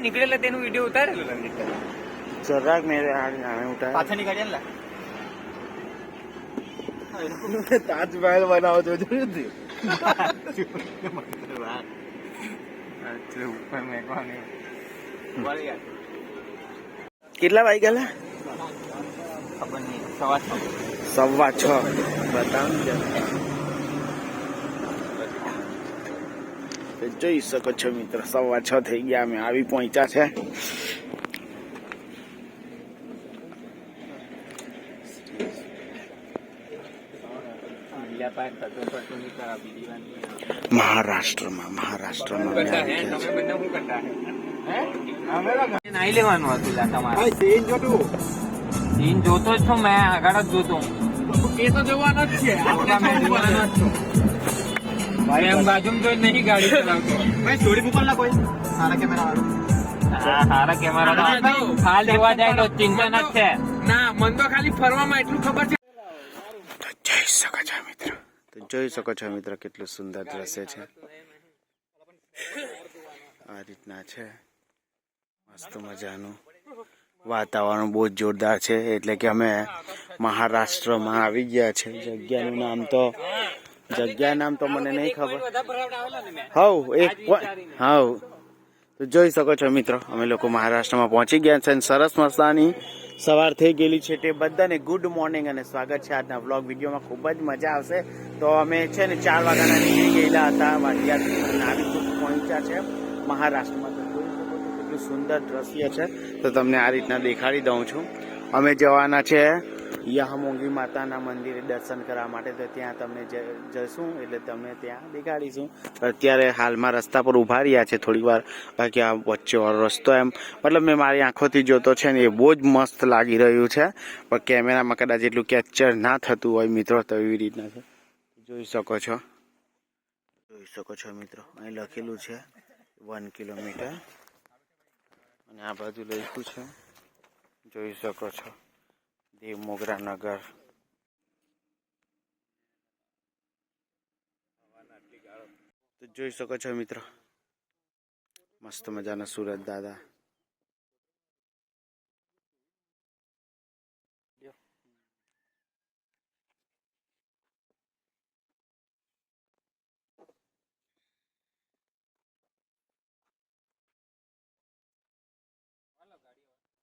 નીકળેલા તેનું વીડિયો ઉતારેલો રણજીત જરાક મેરે આગ આને ઉઠાય પાછળની નીકળ્યા આલે તાજમહેલ બનાવો તો? જોયું કેટલા વાગી નહીં સવા છ. સવા છ. બતાવ ને જરા. તો જોઈ શકો છો મિત્ર સવા છ થઈ ગયા અમે આવી પહોંચ્યા છે. મહારાષ્ટ્રમાં મહારાષ્ટ્રમાં નાઈ લેવાનું હતું તમારે. સીન જોતો? જ છું મેં આગળ જ જોતો. હું. એ તો જોવાનો જ છે. ભાઈ એમ બાજુમાં જોઈ નહીં ગાડી ચલાવતો. ભાઈ સ્ટોરી ના કોઈ. સારા કેમેરા વાળો. સારા કેમેરા હાલ જોવા જાય તો ચિંતા જ છે ના મન તો ખાલી ફરવામાં એટલું ખબર છે. તો જોઈ શકો છો મિત્ર. તો જોઈ શકો છો મિત્ર કેટલું સુંદર દ્રશ્ય છે. આ રીતના છે. મસ્ત મજાનું વાતાવરણ બહુ જ જોરદાર છે. એટલે કે અમે મહારાષ્ટ્રમાં આવી ગયા છે. જગ્યાનું નામ તો જગ્યા નામ તો મને નહીં ખબર. હવ એક હવ. તો જોઈ શકો છો મિત્રો અમે લોકો મહારાષ્ટ્રમાં પહોંચી ગયા છે અને સરસ મસ્તાની સવાર થઈ ગયેલી છે તે બધાને ગુડ મોર્નિંગ અને સ્વાગત છે આજના વ્લોગ વિડીયોમાં. ખૂબ જ મજા આવશે. તો અમે છે ને ચાર વાગ્યાના નીકળી ગયેલા હતા વાડિયાથી અને પહોંચ્યા છે મહારાષ્ટ્રમાં. તો જોઈ શકો છો કેટલું સુંદર દ્રશ્ય છે. તો તમને આ રીતના દેખાડી દઉં છું. અમે જવાના છે યામોંગી માતાના મંદિરે દર્શન કરવા માટે તો ત્યાં તમને જશું એટલે તમને ત્યાં દેખાડીશું. અત્યારે હાલમાં રસ્તા પર ઊભા રહ્યા છે થોડીક વાર, બાકી આ વચ્ચે રસ્તો એમ. મતલબ મેં મારી આંખોથી જોતો છે ને એ બહુ જ મસ્ત લાગી રહ્યું છે. પણ કેમેરામાં કદાચ એટલું કેપ્ચર ના થતું હોય મિત્રો, તો એવી રીતના છે. જોઈ શકો છો. જોઈ શકો છો મિત્રો, અહીં લખેલું છે વન કિલોમીટર. અને આ બાજુ લખ્યું છે. જોઈ શકો છો. દેવ મોગરા નગર તો જોઈ શકો છો મિત્રો. મસ્ત મજાના સુરત દાદા.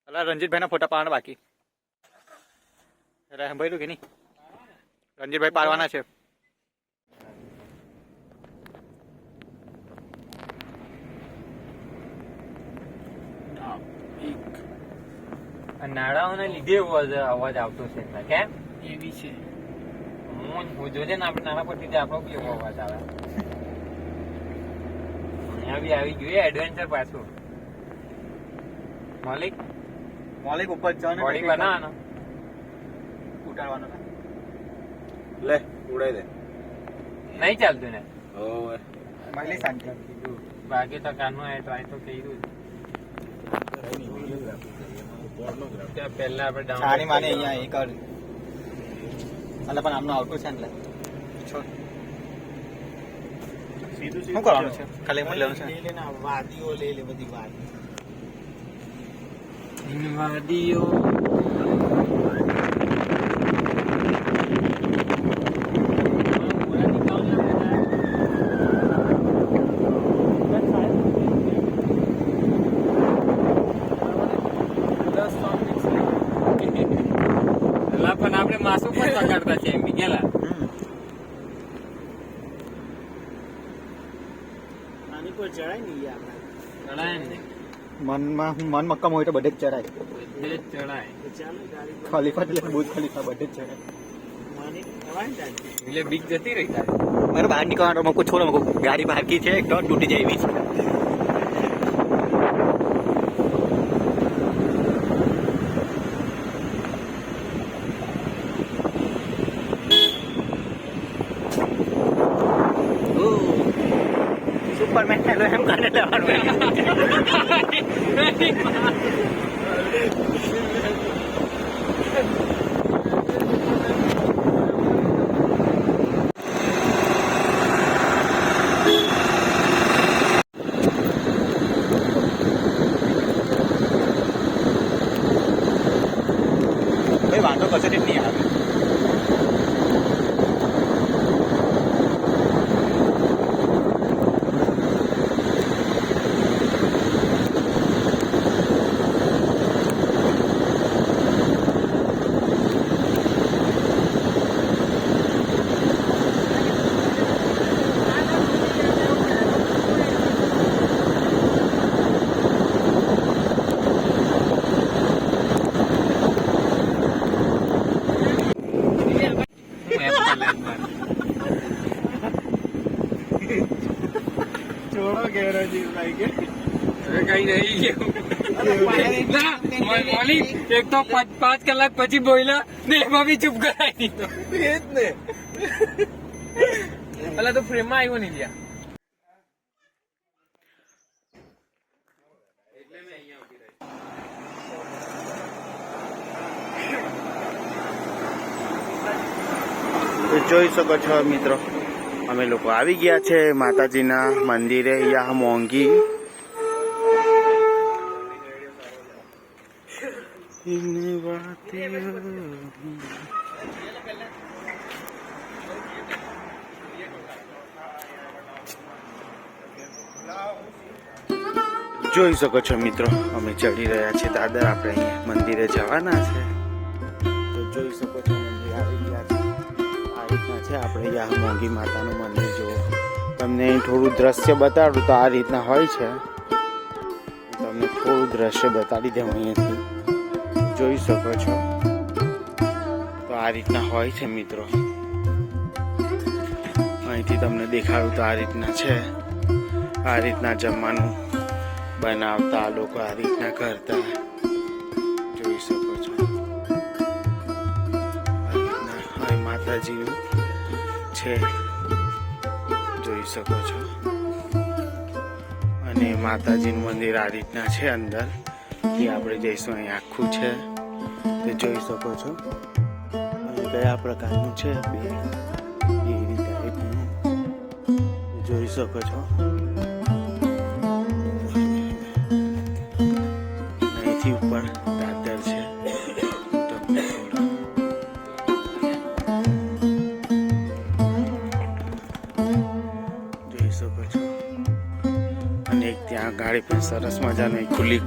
અલા રણજીતભાઈ ના ફોટા પાડવાના બાકી. ભાઈ કે નહીં? રણજીતભાઈ પાડવાના છે. નાળાઓને લીધે અવાજ- અવાજ આવતો છે કેમ? એવી છે. હું જોજે ને આપણે નાના પરથી આપણો બી એવો અવાજ આવે. અહીંયા બી આવી ગયું એડવેન્ચર પાછું. મલિક મલિક ઉપર જવાનું બોડી બનાવવાનો. ઉતારવાનો લે ઉડાઈ દે. નહીં ચાલતું ને? ઓવે મહિલી શાંતિ બાકી તો કાનું આવે ટ્રાય આ તો કહ્યું ત્યાં પહેલા આપણે download છાણી માને અહીંયા એક અલ પણ આમનું આવતું છે ને છોડ શું કરવાનું છે? ખાલી જ લેવાનું છે? વાદીઓ લઈ લે બધી વાદી. વાદીઓ પેલા પણ આપણે માસું પણ પકડતા છે એમ બી ગયેલા આની પર ચડાય ને આપણે ચડાય ને મનમાં મન મક્કમ હોય તો બધે જ ચડાય. બધે જ ચડાય. ખલીફા એટલે બુજ ખલીફા બધે જ ચડાય. એટલે બીક જતી રહી તારે. મારે બહાર નીકળવાનો મકો છોડો મકો ગાડી બાકી છે એક તો તૂટી જાય એવી છે. છોડો ગેરજીભાઈ પાંચ કલાક પછી બોલ્યા ને બી ચૂપ જ ને પેલા તો ફ્રેમમાં આવ્યો નહીં ત્યાં જોઈ શકો છો મિત્રો. અમે લોકો આવી ગયા છે માતાજીના મંદિરે યા મોંઘી. જોઈ શકો છો મિત્રો અમે ચડી રહ્યા છીએ. દાદર આપણે મંદિરે જવાના છે. તો જોઈ શકો છો મંદિર આવી ગયા છે છે આપણે યા મોંઘી માતાનું મંદિર જુઓ. તમને થોડું દ્રશ્ય બતાડું તો આ રીતના હોય છે. તમને થોડું દ્રશ્ય બતાડી દઉં અહીંયાથી. જોઈ શકો છો. તો આ રીતના હોય છે મિત્રો. અહીંથી તમને દેખાડું તો આ રીતના છે. આ રીતના જમવાનું બનાવતા લોકો આ રીતના કરતા. જોઈ શકો છો. અને માતાજીનું મંદિર આ રીતના છે અંદર. એ આપણે જઈશું, અહીં આખું છે. તે જોઈ શકો છો. અને કયા પ્રકારનું છે બે? એવી ટાઈપનું જોઈ શકો છો. ત્યાં ગાડી પણ સરસ મજાની ખુલ્લી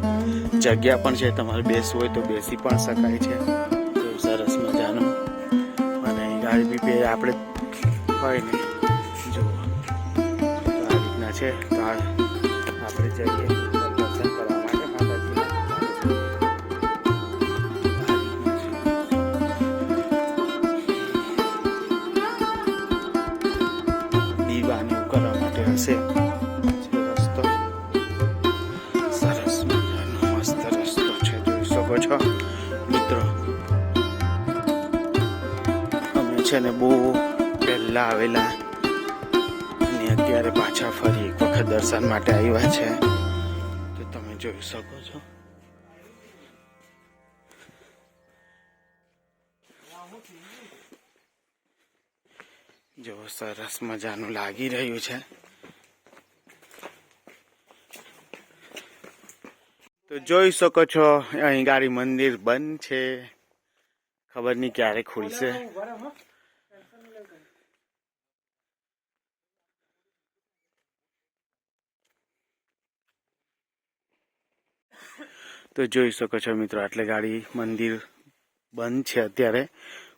જગ્યા પણ છે. તમારે બેસવું હોય તો બેસી પણ શકાય છે. સરસ મજાનું. અને ગાડી બી બે આપણે હોય ને, જો, આ રીતના છે. તો આપણે જઈએ કરવા માટે હશે. છો, મિત્રો. અમે છે ને બહુ પહેલા આવેલા અને અત્યારે પાછા ફરી એક વખત દર્શન માટે આવ્યા છે. તો તમે જોઈ શકો છો. જો સરસ મજાનું લાગી રહ્યું છે. તો જોઈ શકો છો, અહીં ગાડી મંદિર બંધ છે. ખબર નહીં ક્યારે ખુલશે. તો જોઈ શકો છો મિત્રો, આટલે ગાડી મંદિર બંધ છે, અત્યારે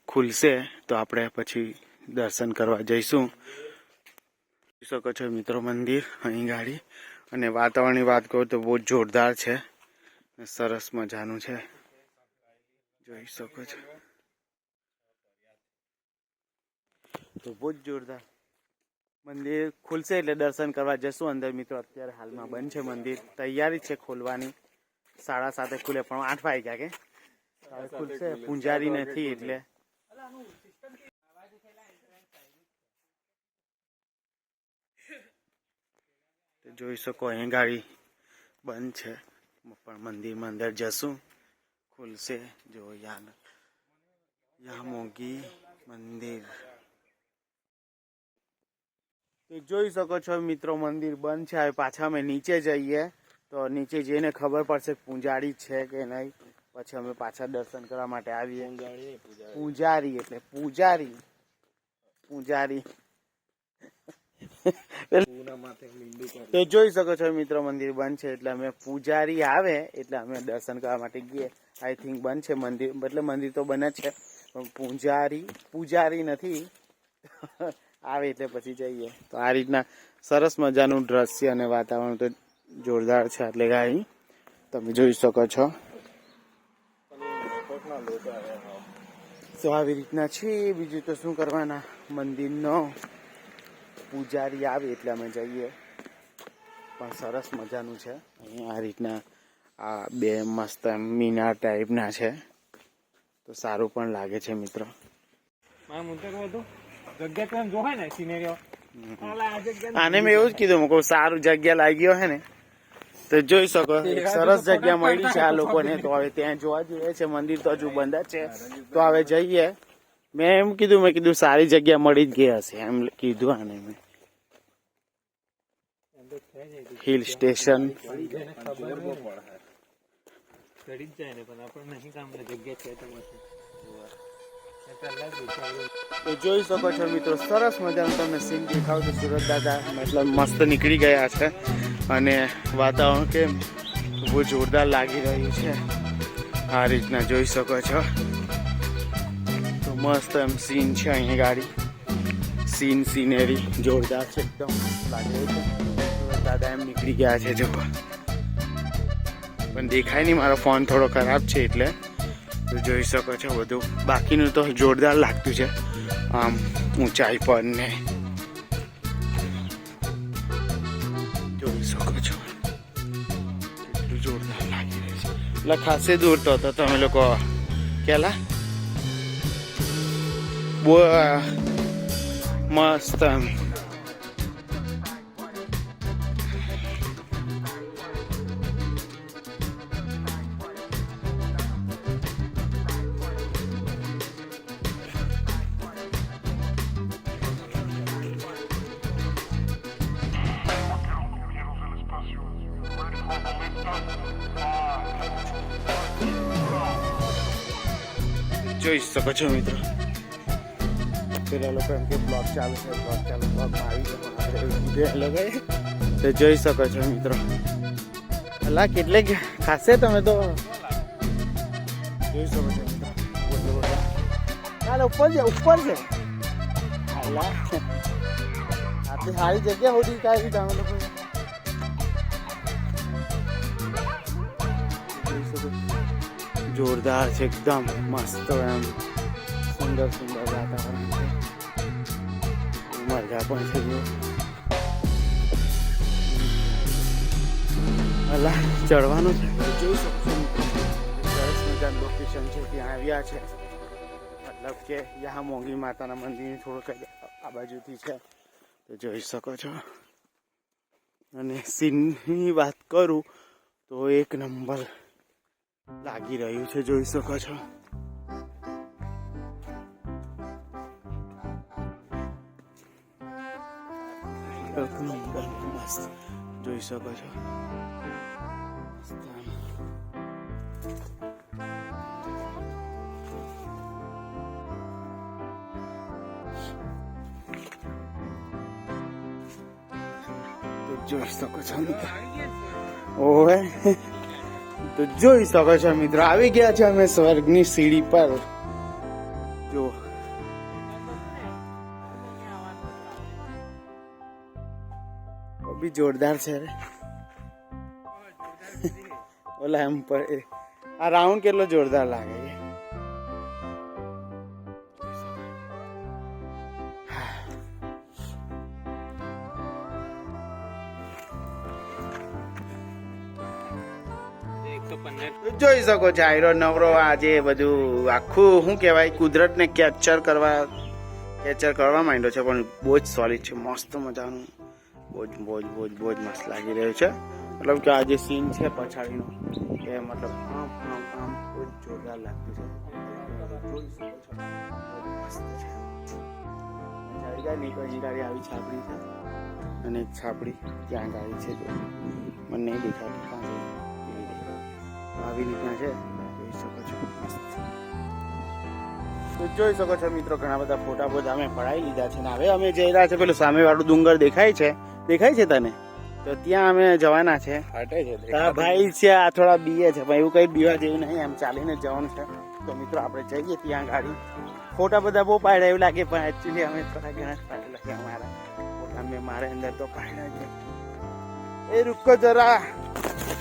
ખુલશે. તો આપણે પછી દર્શન કરવા જઈશું. જોઈ શકો છો મિત્રો મંદિર, અહીં ગાડી. અને વાતાવરણની વાત કરું તો બહુ જોરદાર છે. સરસ મજાનું છે. જોઈ શકો છો. તો બહુ જ જોરદાર. મંદિર ખુલશે એટલે દર્શન કરવા જશું અંદર. મિત્રો અત્યારે હાલમાં બંધ છે મંદિર. તૈયારી છે ખોલવાની. સાડા સાતે ખુલે પણ આઠ વાગ્યા કે? ખુલશે. પૂંજારી નથી એટલે. જોઈ શકો અહીં ગાડી બંધ છે. પણ મંદિરમાં અંદર જશું. ખુલશે, જો યાદ. યા મોગી મંદિર. જોઈ શકો છો મિત્રો, મંદિર બંધ છે. હવે પાછા અમે નીચે જઈએ. તો નીચે જઈને ખબર પડશે પૂંજારી છે કે નહીં. પછી અમે પાછા દર્શન કરવા માટે આવીએ. પૂજારી એટલે પૂજારી. પૂજારી. તો જોઈ શકો છો મિત્રો મંદિર બંધ છે, એટલે અમે પૂજારી આવે, એટલે અમે દર્શન કરવા માટે ગઈએ આઈ થિંક બંધ છે મંદિર, એટલે મંદિર તો બંધ છે, પણ પૂજારી પૂજારી નથી. આવે એટલે પછી જઈએ. તો આ રીતના સરસ મજાનું દ્રશ્ય અને વાતાવરણ તો જોરદાર છે, એટલે ગાઈ, તમે જોઈ શકો છો. તો આવી રીતના છે, બીજું તો શું કરવાના? મંદિરનો પૂજારી આવે એટલે અમે જઈએ. પણ સરસ મજાનું છે. અહીંયા આ રીતના આ બે મસ્ત મીનાર ટાઈપના છે. તો સારું પણ લાગે છે મિત્રો. આને મેં એવું જ કીધું મેં સારું જગ્યા લાગ્યો હે ને તો જોઈ શકો. સરસ જગ્યા મળી છે આ લોકોને. તો હવે ત્યાં જોવા જઈએ છે મંદિર તો હજુ બંધ જ છે. તો હવે જઈએ. મેં એમ કીધું મેં કીધું સારી જગ્યા મળી જ ગઈ હશે. એમ કીધું આને મેં. હિલ સ્ટેશન છે તો જોઈ શકો છો મિત્રો સરસ મજાનું તમને સીન દેખાવ તો સુરત દાદા. મતલબ મસ્ત નીકળી ગયા છે અને વાતાવરણ કેમ બહુ જોરદાર લાગી રહ્યું છે. આ રીતના જોઈ શકો છો. મસ્ત એમ સીન છે અહીંયા ગાડી. સીન સિનેરી જોરદાર છે એકદમ. લાગે છે. દાદા એમ નીકળી ગયા છે જો. પણ દેખાય નહીં, મારો ફોન થોડો ખરાબ છે એટલે. જોઈ શકો છો બધું. બાકીનું તો જોરદાર લાગતું છે. આમ, ઊંચાઈ પર ને. જોઈ શકો છો. જોરદાર લાગી રહ્યું છે. એટલે ખાસે દૂર તો તમે લોકો કેલા? બહુ અ, મસ્ત એમ જોઈ શકો છો મિત્રો પેલા લોકો એમ કે બ્લોગ ચાલુ છે બ્લોગ ચાલુ બ્લોગમાં આવી એ લોકોએ તો જોઈ શકો છો મિત્રો. અલા કેટલે ખાસે તમે તો? જોઈ શકો છો મિત્રો. ચાલો ઉપર છે ઉપર છે. અલા. આટલી સારી જગ્યા હોતી કાંઈ તમે. લોકો. જોરદાર છે એકદમ મસ્ત એમ. સુંદર સુંદર વાતાવરણ. મરઘા પણ છે અલા, ચડવાનું છે. જોઈ ત્યાં આવ્યા છે. મતલબ કે યા મોંઘી માતાના મંદિર થોડુંક આ બાજુથી છે. તો જોઈ શકો છો. અને સીનની વાત કરું તો એક નંબર લાગી રહ્યું છે, જોઈ શકો છો. એક મસ્ત જોઈ શકો છો જોઈ શકો છો મિત્રો જોઈ શકો છો મિત્રો, આવી ગયા છે અમે સ્વર્ગની સીડી પર. જોરદાર છે ઓલા એમ પર આ રાઉન્ડ કેટલો જોરદાર લાગે છે. જોઈ શકો છો, આયરો, નવરો આજે બધું, આખું, શું કહેવાય, કુદરતને કેપ્ચર કરવા કેપ્ચર કરવા માંડ્યો છે, પણ બહુ જ સોલિડ છે, મસ્ત મજાનું. બહુ જ બહુ જ બહુ જ બહુ જ મસ્ત લાગી રહ્યું છે. મતલબ કે આ જે સીન છે પછાડીનો, એ મતલબ આમ આમ આમ બહુ જ જોરદાર લાગતું છે. આવી છાપડી છે. અને એક છાપડી ત્યાં ગાડી છે મને નહીં દેખાતી. આવી રીતના છે. જોઈ શકો છો. મસ્ત તો જોઈ શકો છો મિત્રો ઘણા બધા ફોટા બધા અમે પડાવી લીધા છે ને હવે અમે જઈ રહ્યા છે પેલું સામે વાળું ડુંગર દેખાય છે? દેખાય છે તને? તો ત્યાં અમે જવાના છે. તારા ભાઈ છે. આ થોડા બીએ છે પણ એવું કઈ બીવા જેવું નહીં એમ ચાલીને જવાનું છે. તો મિત્રો આપણે જઈએ ત્યાં ગાડી. ફોટા બધા બહુ પાડ્યા એવું લાગે પણ એકચ્યુઅલી અમે થોડા ઘણા જ પાડેલા છે અમારા. ફોટા મેં મારે અંદર તો પાડ્યા છે. એ રૂકો જરા.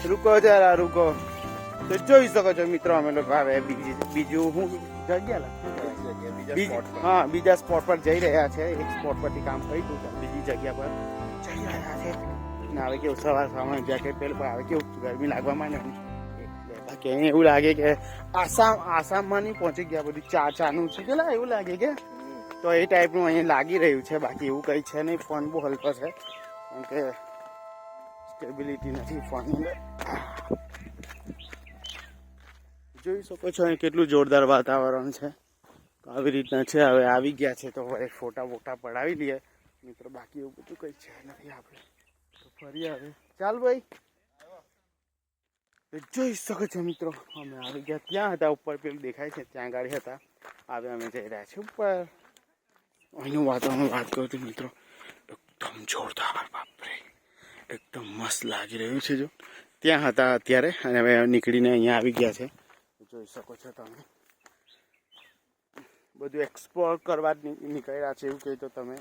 રૂકો જરા રૂકો. તો જોઈ શકો છો મિત્રો અમે લોકો આવે બીજી બીજું હું જગ્યા લાગતું હા બીજા સ્પોટ પર જઈ રહ્યા છે. એક સ્પોટ પરથી કામ ગયું છે. બીજી જગ્યા પર. જઈ રહ્યા છે. ને હવે કેવું સવાર સવારમાં જેકેટ પહેલું પણ હવે કેવું ગરમી લાગવા માંડે કે એવું લાગે કે આસામ આસામમાં નહીં પહોંચી ગયા બધું ચા ચાનું છે. પેલા એવું લાગે કે તો એ ટાઈપનું અહીંયા લાગી રહ્યું છે. બાકી એવું કંઈ છે નહીં. ફોન બહુ હલકો છે. કેમ કે સ્ટેબિલિટી નથી ફોનની અંદર. જોઈ શકો છો અહીં કેટલું જોરદાર વાતાવરણ છે. આવી રીતના છે, હવે આવી ગયા છે તો હવે ફોટા બોટા પડાવી લઈએ મિત્રો, બાકી એવું બધું કંઈ છે નથી આપણે. તો ફરી હવે ચાલ ભાઈ. જોઈ શકો છો મિત્રો, અમે આવી ગયા ત્યાં હતા, ઉપર પેલું દેખાય છે, ત્યાં ગાડી હતા. હવે અમે જઈ રહ્યા છીએ ઉપર. અહીંનું વાતાવરણ વાત કરું તો મિત્રો. એકદમ જોરદાર, બાપરે. એકદમ મસ્ત લાગી રહ્યું છે જો. ત્યાં હતા અત્યારે, અને હવે નીકળીને અહીંયા આવી ગયા છે. જોઈ શકો છો તમે. બધું એક્સપ્લોર કરવા જ નીકળ્યા છે એવું કહી તો તમે.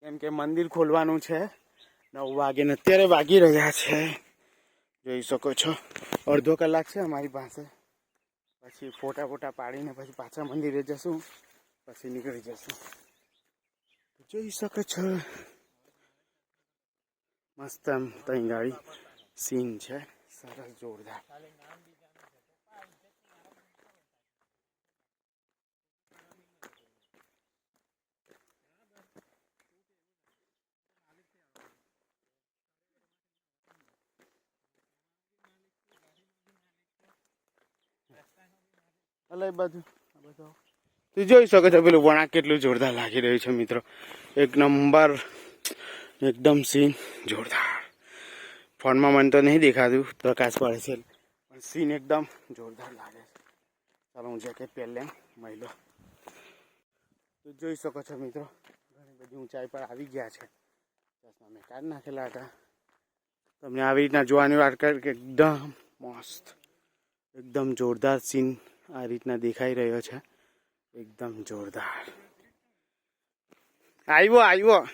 કેમ કે મંદિર ખોલવાનું છે. નવ વાગે ને અત્યારે વાગી રહ્યા છે. જોઈ શકો છો. અડધો કલાક છે અમારી પાસે. પછી ફોટા ફોટા પાડીને પછી પાછા મંદિરે જશું. પછી નીકળી જશું. જોઈ શકો છો. મસ્ત આમ તઈ ગાડી સીન છે. સરસ જોરદાર. અલે બાજુ. તું જોઈ શકો છો પેલું વણાક કેટલું જોરદાર લાગી રહ્યું છે મિત્રો. એક નંબર, એકદમ સીન જોરદાર. ફોનમાં મને તો નહીં દેખાતું, પ્રકાશ પડે છે. પણ સીન એકદમ જોરદાર લાગે છે. ચાલો હું જેકેટ પહેલે મહિલો. તો જોઈ શકો છો મિત્રો, ઘણી બધી ઊંચાઈ પર આવી ગયા છે. ચશ્મા મેં કાઢ નાખેલા હતા. તમને આવી રીતના જોવાની વાત કરી કે એકદમ મસ્ત, એકદમ જોરદાર સીન આ રીતના દેખાઈ રહ્યો છે. એકદમ જોરદાર. આવ્યો આવ્યો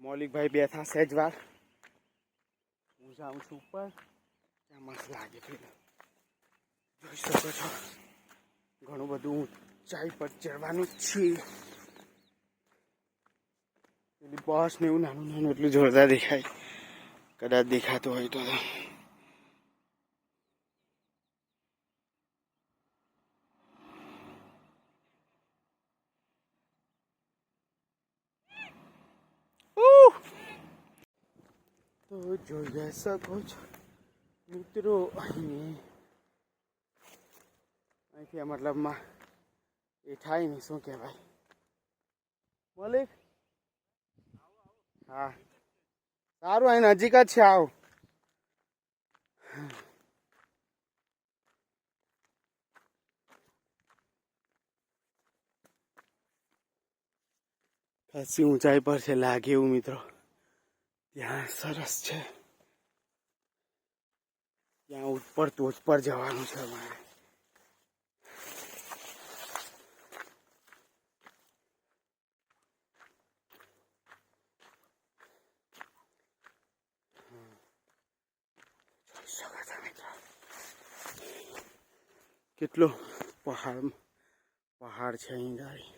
મૌલિકભાઈ બેઠા સહેજ વાર. હું જાઉં છું ઉપર. ત્યાં મસ્ત લાગે જોઈ શકો છો. ઘણું બધું ઊંચાઈ પર ચડવાનું છે પેલી બસ ને એવું નાનું નાનું એટલું જોરદાર દેખાય. કદાચ દેખાતું હોય તો. તો જોઈ શકો છો. મિત્રો અહીં અહીંથી મતલબમાં એ થાય ને શું કહેવાય? મલિક હા. સારું, અહીં નજીક જ છે, આવ. ખાસી ઊંચાઈ પર છે, લાગે એવું, મિત્રો. ત્યાં સરસ છે ત્યાં ઉપર ટોચ પર જવાનું છે અમારે. કેટલો પહાડ પહાડ છે અહીં ગાડી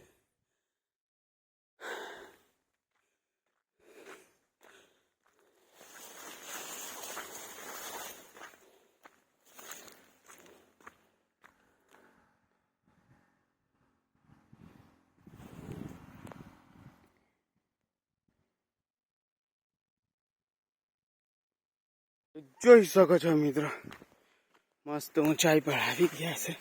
જોઈ શકો છો મિત્રો. મસ્ત ઊંચાઈ પર આવી ગયા છે.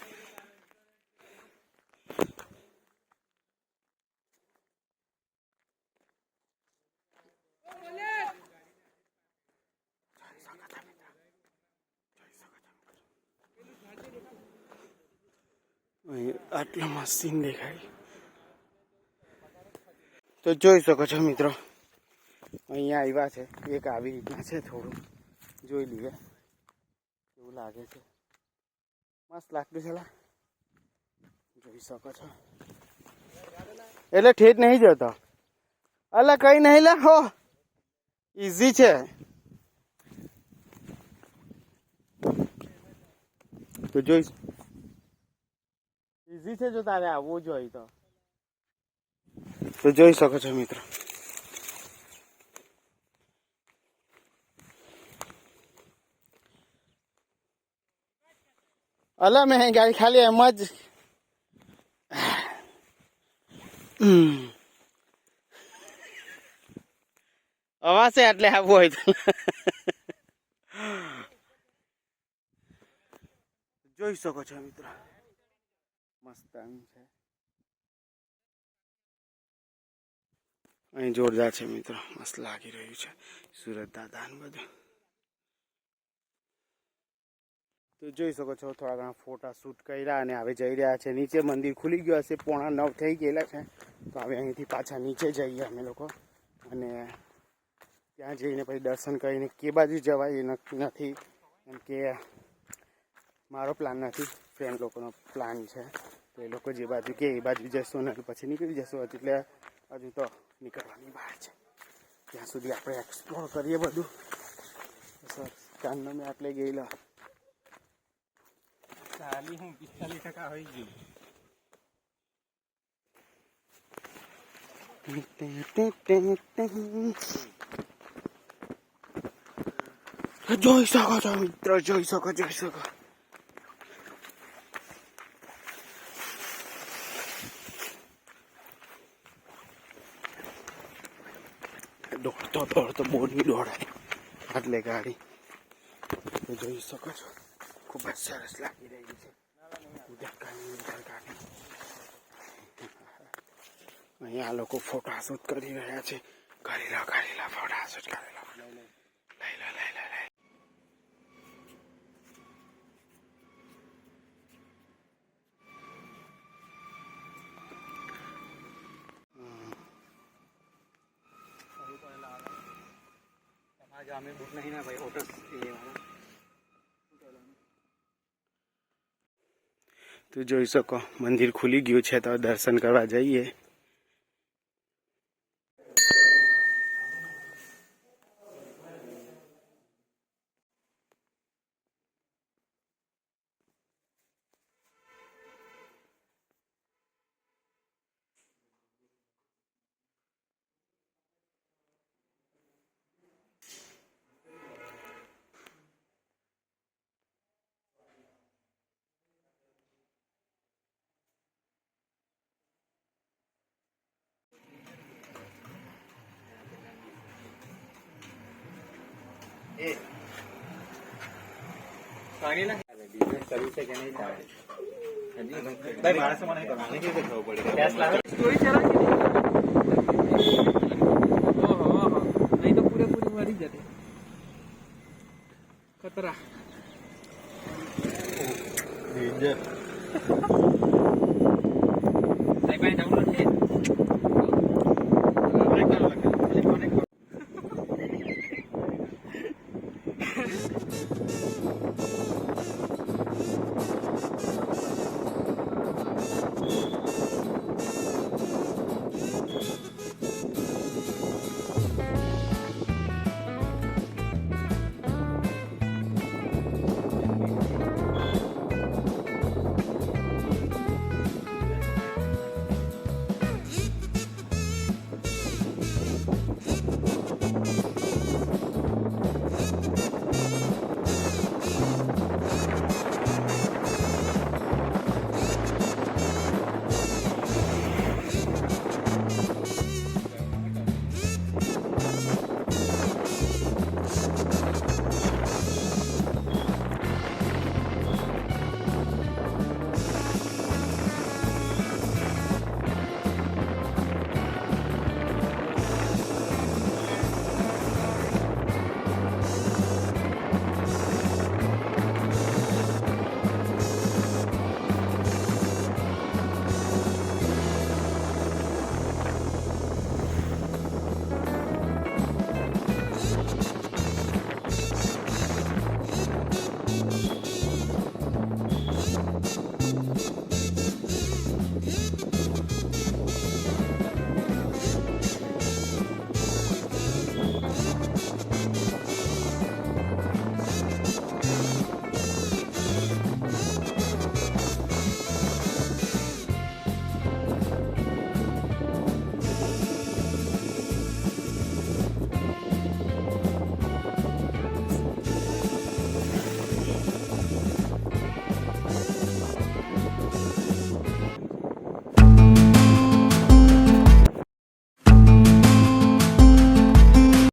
આટલો મસ્ત સીન દેખાય. તો જોઈ શકો છો મિત્રો. અહીંયા આવ્યા છે. એક આવી રીતના છે થોડું. જોઈ લઈએ. એવું લાગે છે? મસ્ત લાગતું છે જોઈ શકો છો. એટલે ઠેઠ નહીં જતો. અલા કઈ નહીં, લે. હો. ઈઝી છે. તો જોઈશ. ઈઝી છે જો તારે આવવું જોઈએ તો. તો જોઈ શકો છો મિત્રો. અલા, મેં ગાડી ખાલી એમ જ. અવાશે એટલે આવવું હોય તો. જોઈ શકો છો મિત્રો. મસ્ત છે. અહીં જોરદાર છે મિત્રો. મસ્ત લાગી રહ્યું છે. સુરત દાદા બધું. તો જોઈ શકો છો થોડા ઘણા ફોટા શૂટ કર્યા અને હવે જઈ રહ્યા છે. નીચે મંદિર ખુલી ગયું હશે, પોણા નવ થઈ ગયેલા છે. તો હવે અહીંથી પાછા નીચે જઈએ અમે લોકો. અને ત્યાં જઈને પછી દર્શન કરીને કે બાજુ જવાય એ નક્કી નથી. કેમ કે મારો પ્લાન નથી. ફ્રેન્ડ લોકોનો પ્લાન છે. તો એ લોકો જે બાજુ કે એ બાજુ જઈશું ને પછી નીકળી જશું. એટલે હજુ તો નીકળવાની બહાર છે. ત્યાં સુધી આપણે એક્સપ્લોર કરીએ બધું. સર કાનનો મેં આટલે ગયેલા. ચાલી હું પિસ્તાલીસ ટકા હોય ગયું જોઈ શકો છો મિત્રો જોઈ શકો જોઈ શકો દોડતો દોડતો બોરની દોડાય એટલે ગાડી જોઈ શકો છો ખૂબ જ સરસ લાગી રહી છે ઉધર ગાડી ઉધર ગાડી અહીંયા આ લોકો ફોટા શૂટ કરી રહ્યા છે કરી લો કરી લો ફોટા શૂટ કરી લો લઈ લો લઈ લો લઈ તમારે અમે બુક નહીં ના ભાઈ ઓટો એ વાળા તો જોઈ શકો મંદિર ખુલી ગયું છે તો દર્શન કરવા જઈએ પાણી ના ડીઝલ કર્યું છે કે